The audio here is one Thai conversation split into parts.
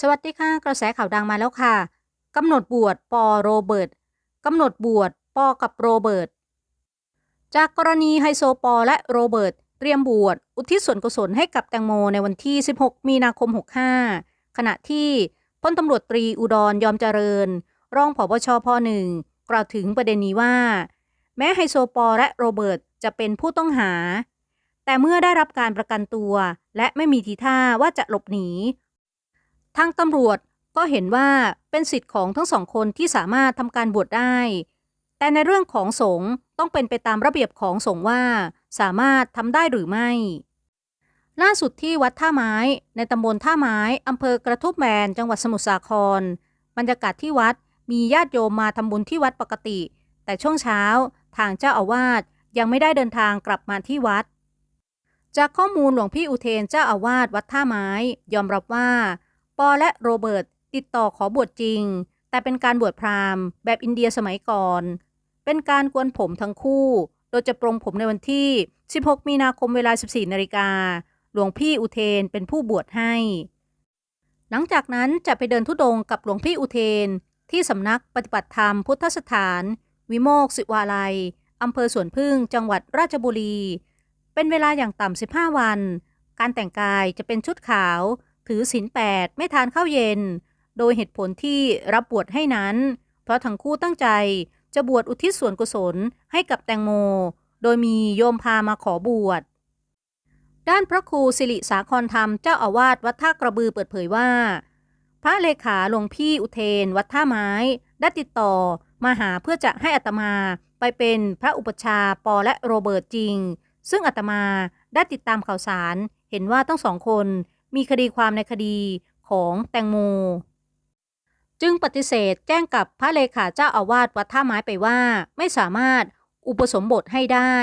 สวัสดีค่ะ กระแสข่าวดังมาแล้วค่ะกำหนดบวชปอโรเบิร์ตกำหนดบวชปอกับโรเบิร์ตจากกรณีไฮโซปอและโรเบิร์ตเตรียมบวชอุทิศส่วนกุศลให้กับแตงโมในวันที่ 16 มีนาคม 65 ขณะที่พลตำรวจตรีอุดรยอมเจริญ รองผบชพหนึ่งกล่าวถึงประเด็นนี้ว่า แม้ไฮโซปอและโรเบิร์ตจะเป็นผู้ต้องหา แต่เมื่อได้รับการประกันตัว และไม่มีทีท่าว่าจะหลบหนี ทางตำรวจก็เห็นว่าเป็นสิทธิ์ของทั้งสองคนที่สามารถทำการบวชได้ แต่ในเรื่องของสงฆ์ต้องเป็นไปตามระเบียบของสงฆ์ว่า สามารถทำได้หรือไม่ ล่าสุดที่วัดท่าไม้ในตำบลท่าไม้อำเภอกระทุ่มแบนจังหวัดสมุทรสาคร บรรยากาศที่วัดมีญาติโยมมาทำบุญที่วัดปกติ แต่ช่วงเช้าทางเจ้าอาวาสยังไม่ได้เดินทางกลับมาที่วัด จากข้อมูลหลวงพี่อุเทนเจ้าอาวาสวัดท่าไม้ ยอมรับว่า ปอและโรเบิร์ตติดต่อขอบวชจริง แต่เป็นการบวชพราหมณ์ แบบอินเดียสมัยก่อน เป็นการกวนผมทั้งคู่ โดยจะปรงผมในวันที่ 16 มีนาคมเวลา 14 นาฬิกา หลวงพี่อุเทนเป็นผู้บวชให้ หลังจากนั้นจะไปเดินทุดงกับหลวงพี่อุเทน ที่สำนักปฏิบัติธรรมพุทธสถาน วิโมกศิวาลัยอำเภอสวนพึ่งจังหวัดราชบุรี เป็นเวลาอย่างต่ำ 15 วัน การแต่งกายจะเป็นชุดขาว ถือศีลแปดไม่ทานข้าวเย็น โดยเหตุผลที่รับบวชให้นั้น เพราะทั้งคู่ตั้งใจจะบวชอุทิศส่วนกุศลให้กับแตงโม โดยมีโยมพามาขอบวช ด้านพระครูสิริสาครธรรมเจ้าอาวาสวัดท่ากระบือเปิดเผยว่า พระเลขาหลวงพี่อุเทน วัดท่าไม้ ได้ติดต่อมาหาเพื่อจะให้อัตมาไปเป็นพระอุปชาปอและโรเบิร์ตจริง ซึ่งอัตมาได้ติดตามข่าวสาร เห็นว่าทั้งสองคน มีคดีความในคดีของแตงโม จึงปฏิเสธแจ้งกับพระเลขาเจ้าอาวาสวัดท่าไม้ไปว่า ไม่สามารถอุปสมบทให้ได้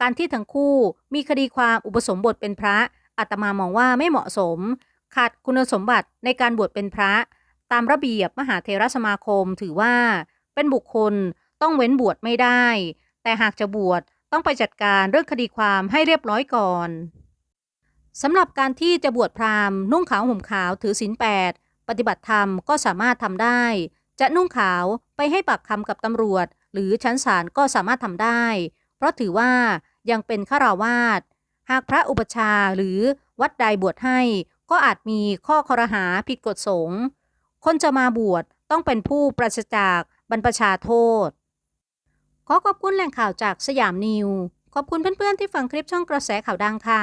การที่ทั้งคู่มีคดีความอุปสมบทเป็นพระอาตมามองว่าไม่เหมาะสม ขาดคุณสมบัติในการบวชเป็นพระ ตามระเบียบมหาเทรสมาคมถือว่า เป็นบุคคลต้องเว้นบวชไม่ได้ แต่หากจะบวชต้องไปจัดการเรื่องคดีความให้เรียบร้อยก่อน สำหรับการที่จะบวชพราหมณ์นุ่งขาวห่มขาวถือศีลแปดปฏิบัติธรรมก็สามารถทำได้ จะนุ่งขาวไปให้ปากคำกับตำรวจ หรือชั้นศาลก็สามารถทำได้ เพราะถือว่ายังเป็นฆราวาสหากพระอุปชาหรือวัดใดบวชให้ ก็อาจมีข้อคอรหาผิดกฎสงฆ์คนจะมาบวชต้องเป็นผู้ปราศจากบรรพชาโทษ ขอขอบคุณแหล่งข่าวจากสยามนิว ขอบคุณเพื่อนๆที่ฟังคลิปช่องกระแสข่าวดังค่ะ